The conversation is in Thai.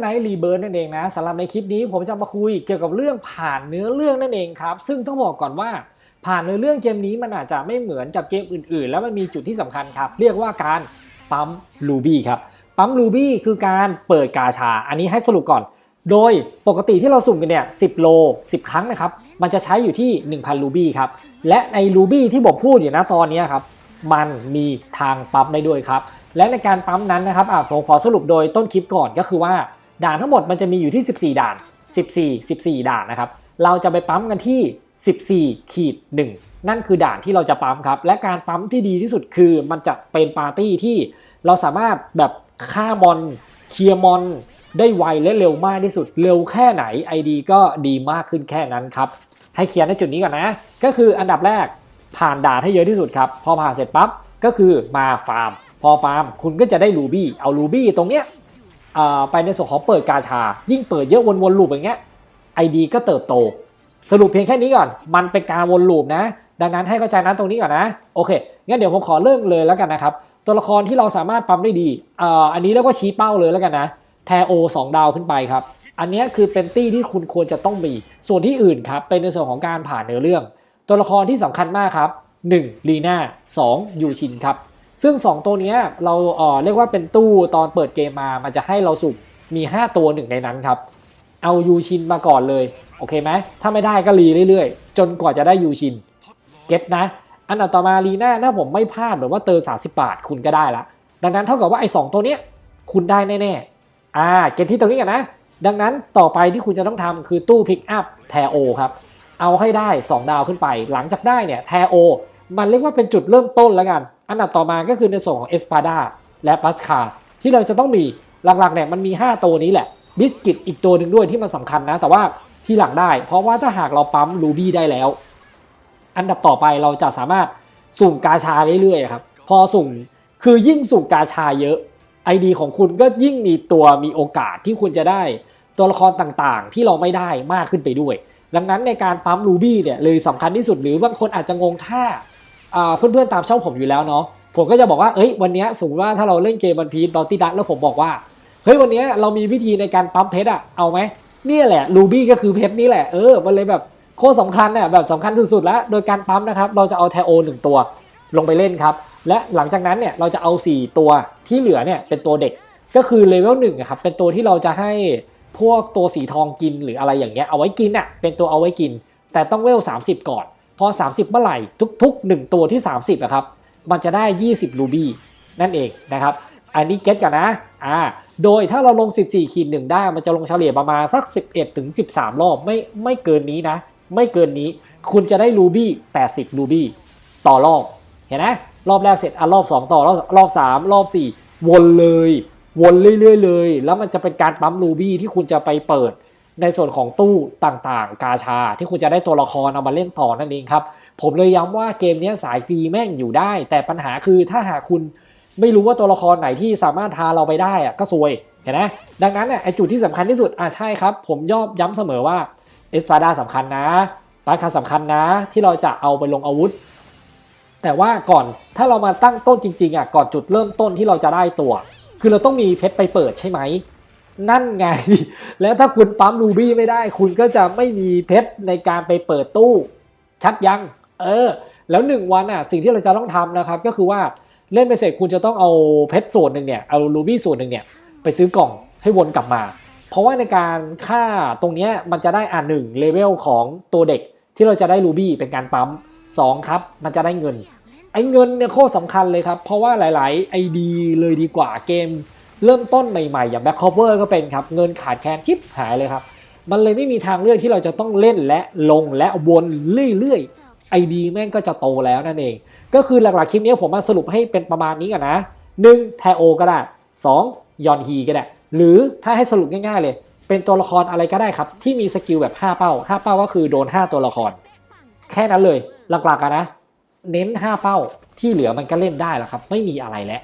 ไนท์รีเบิร์นั่นเองนะสำหรับในคลิปนี้ผมจะมาคุยเกี่ยวกับเรื่องผ่านเนื้อเรื่องนั่นเองครับ ซึ่งต้องบอกก่อนว่าผ่านเนื้อเรื่องเกมนี้มันอาจจะไม่เหมือนกับเกมอื่นๆ แล้วมันมีจุดที่สำคัญครับ เรียกว่าการปั๊มลูบี้ครับปั๊มลูบี้คือการเปิดกาชา อันนี้ให้สรุปก่อน โดยปกติที่เราสุ่มกันเนี่ย10โล 10 ครั้งนะครับ มันจะใช้อยู่ที่ 1,000ลูบี้ครับ และในลูบี้ที่ผมพูดอยู่นะตอนนี้ครับ มันมีทางปั๊มได้ด้วยครับ และในการปั๊มนั้นนะครับผมขอสรุปโดยต้นคลิปก่อนก็คือว่า ด่านทั้งหมดมันจะมีอยู่ที่ 14 ด่าน 14 14 ด่านนะครับ เราจะไปปั๊มกันที่ 14ขีด1นั่นคือด่านที่เราจะปั๊มครับ และการปั๊มที่ดีที่สุดคือมันจะเป็นปาร์ตี้ที่เราสามารถแบบฆ่ามอนเคลียร์มอนได้ไวและเร็วมากที่สุด เร็วแค่ไหน ID ก็ดีมากขึ้นแค่นั้นครับ ให้เคียร์ในจุดนี้ก่อนนะ ก็คืออันดับแรกผ่านด่านให้เยอะที่สุดครับ พอผ่านเสร็จปั๊บก็คือมาฟาร์ม พอฟาร์มคุณก็จะได้รูบี้เอารูบี้ตรงเนี้ย ไปในส่วนของเปิดกาชา ยิ่งเปิดเยอะวนๆลูปอย่างเงี้ย ID ก็เติบโต สรุปเพียงแค่นี้ก่อน มันเป็นการวนลูปนะ ดังนั้นให้เข้าใจนั้นตรงนี้ก่อนนะ โอเค งั้นเดี๋ยวผมขอเริ่มเลยแล้วกันนะครับ ตัวละครที่เราสามารถปั๊มได้ดีอ,อันนี้เรียกว่าชี้เป้าเลยแล้วกันนะ แทโอ2ดาวขึ้นไปครับ อันนี้คือเป็นตี้ที่คุณควรจะต้องมี ส่วนที่อื่นครับ เป็นในส่วนของการผ่านเนื้อเรื่อง ตัวละครที่สำคัญมากครับ 1 ลีน่า 2 ยูชินครับ ซึ่ง 2 ตัวนี้เราเออเรียกว่าเป็นตู้ตอนเปิดเกมมา มันจะให้เราสุ่มมี 5 ตัวหนึ่งในนั้นครับ เอายูชินมาก่อนเลย โอเคไหม ถ้าไม่ได้ก็รีเรื่อยๆ จนกว่าจะได้ยูชิน เก็ตนะ อันดับต่อมาลีน่าถ้าผมไม่พลาดหรือว่าเติม30บาทคุณก็ได้ละ ดังนั้นเท่ากับว่าไอ้สตัวเนี้ยคุณได้แน่ๆ อ่า เก็ตที่ตรงนี้กันนะ ดังนั้นต่อไปที่คุณจะต้องทำคือตู้พิกอัพแทโอครับ เอาให้ได้ 2 ดาวขึ้นไป หลังจากได้เนี่ยแทโอ มันเรียกว่าเป็นจุดเริ่มต้นแล้วกัน อันดับต่อมาก็คือในส่วนของเอสปาดาและปัสคาที่เราจะต้องมีหลักๆเนี่ยมันมี 5 ตัวนี้แหละบิสกิตอีกตัวหนึ่งด้วยที่มันสำคัญนะ แต่ว่าที่หลังได้ เพราะว่าถ้าหากเราปั๊มรูบี้ได้แล้ว อันดับต่อไปเราจะสามารถสุ่มกาชาเรื่อยๆครับพอสุ่มคือยิ่งสุ่มกาชาเยอะ ID ของคุณก็ยิ่งมีตัวมีโอกาสที่คุณจะได้ตัวละครต่างๆ ที่เราไม่ได้มากขึ้นไปด้วย ดังนั้นในการปั๊มรูบี้เนี่ยเลยสำคัญที่สุดหรือบางคนอาจจะงงถ้า เพื่อนๆตามช่องผมอยู่แล้วเนาะผมก็จะบอกว่าเอ้ยวันนี้สมมติว่าถ้าเราเล่นเกมวันพี e บอลตี้ดักแล้วผมบอกว่าเฮ้ยวันนี้เรามีวิธีในการปั๊มเพชรอะเอาไหมเนี่ยแหละรูบี้ก็คือเพชรนี่แหละเออมันเลยแบบโคตรสำคัญเนี่ยแบบสำคัญสุดๆแล้วโดยการปั๊มนะครับเราจะเอาแทโอหนึ่งตัวลงไปเล่นครับ และหลังจากนั้นเนี่ยเราจะเอา 4 ตัวที่เหลือเนี่ยเป็นตัวเด็กก็คือเลเวลหนึ่งครับเป็นตัวที่เราจะให้พวกตัวสีทองกินหรืออะไรอย่างเงี้ยเอาไว้กินอะเป็นตัวเอาไว้กิน แต่ต้องเวล30 ก่อน พอ 30 เมื่อไหร่ทุก ๆ 1 ตัวที่ 30อะครับมันจะได้ 20 รูบี้นั่นเองนะครับ อันนี้เก็ตกันนะอ่าโดยถ้าเราลง 14ขีดหนึ่งได้มันจะลงเฉลี่ยประมาณสัก 11ถึง13 รอบไม่ไม่เกินนี้นะ ไม่เกินนี้คุณจะได้รูบี้80 รูบี้ต่อรอบเห็นไหมรอบแรกเสร็จอะรอบ 2 ต่อรอบรอบ 3 รอบ 4 วนเลย วนเรื่อยๆเลย แล้วมันจะเป็นการปั๊มรูบี้ที่คุณจะไปเปิด ในส่วนของตู้ต่างๆ กาชาที่คุณจะได้ตัวละครเอามาเล่นต่อนั่นเองครับ ผมเลยย้ำว่าเกมนี้สายฟรีแม่งอยู่ได้ แต่ปัญหาคือถ้าหากคุณไม่รู้ว่าตัวละครไหนที่สามารถทาเราไปได้อะก็ซวยเห็นไหมดังนั้นเนี่ยไอจุดที่สำคัญที่สุดอะใช่ครับ ผมยอบย้ำเสมอว่าเอสปาดาสำคัญนะปาคาสำคัญนะ ที่เราจะเอาไปลงอาวุธ แต่ว่าก่อนถ้าเรามาตั้งต้นจริงๆอะก่อนจุดเริ่มต้นที่เราจะได้ตัว คือเราต้องมีเพชรไปเปิดใช่ไหม นั่นไง แล้วถ้าคุณปั๊มรูบี้ไม่ได้ คุณก็จะไม่มีเพชรในการไปเปิดตู้ ชัดยัง เออ แล้วหนึ่งวันอะสิ่งที่เราจะต้องทำนะครับ ก็คือว่าเล่นไปเสร็จคุณจะต้องเอาเพชรส่วนหนึ่งเนี่ยเอารูบี้ส่วนหนึ่งเนี่ยไปซื้อกล่องให้วนกลับมา เพราะว่าในการค่าตรงนี้มันจะได้อ่าหนึ่งเลเวลของตัวเด็กที่เราจะได้รูบี้เป็นการปั๊มสองครับ มันจะได้เงินไอ้เงินเนี่ยโคตรสำคัญเลยครับ เพราะว่าหลาย ๆ ไอดีเลยดีกว่าเกม เริ่มต้นใหม่ๆ อย่าง Back Cover ก็เป็นครับ เงินขาดแคลนชิบหายเลยครับ มันเลยไม่มีทางเลือกที่เราจะต้องเล่นและลงและวนเรื่อยๆไอดีแม่งก็จะโตแล้วนั่นเอง ก็คือหลักๆคลิปนี้ผมมาสรุปให้เป็นประมาณนี้กันนะ1แทโอก็ได้2ยอนฮีก็ได้ หรือถ้าให้สรุปง่ายๆเลย เป็นตัวละครอะไรก็ได้ครับ ที่มีสกิลแบบ 5 เป้า 5 เป้าก็คือโดน 5 ตัวละคร แค่นั้นเลยหลักๆอะนะ เน้น 5 เป้าที่เหลือมันก็เล่นได้แล้วครับ ไม่มีอะไรแล้ว